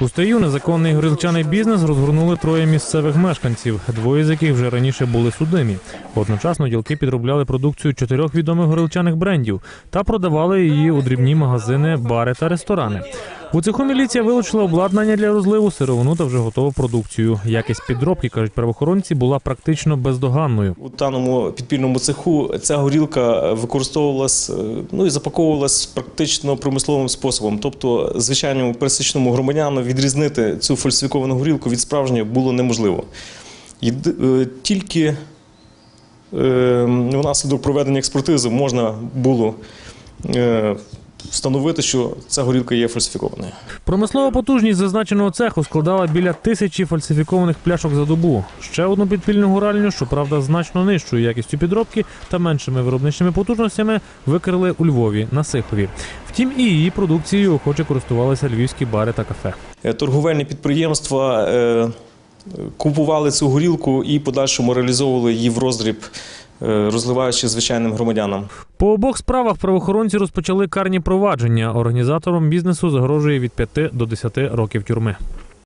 У стаю незаконний горілчаний бізнес розгорнули троє місцевих мешканців, двоє з яких вже раніше були судимі. Одночасно ділки підробляли продукцію чотирьох відомих горілчаних брендів та продавали її у дрібні магазини, бари та ресторани. У цеху міліція вилучила обладнання для розливу, сировину та вже готову продукцію. Якість підробки, кажуть правоохоронці, була практично бездоганною. У даному підпільному цеху ця горілка використовувалась е, ну і запаковувалась практично промисловим способом. Тобто, звичайному пересічному громадяну відрізнити цю фальсифіковану горілку від справжньої було неможливо. Єди- е, Тільки е, внаслідок проведення експертизи можна було встановити, що ця горілка є фальсифікованою. Промислова потужність зазначеного цеху складала біля тисячі фальсифікованих пляшок за добу. Ще одну підпільну гуральню, щоправда, значно нижчою якістю підробки та меншими виробничними потужностями викрили у Львові на Сихові. Втім, і її продукцією охоче користувалися львівські бари та кафе. Е, торговельні підприємства е, купували цю горілку і подальшому реалізовували її в роздріб, розливаючи звичайним громадянам. По обох справах правоохоронці розпочали карні провадження. Організаторам бізнесу загрожує від 5 до 10 років тюрми.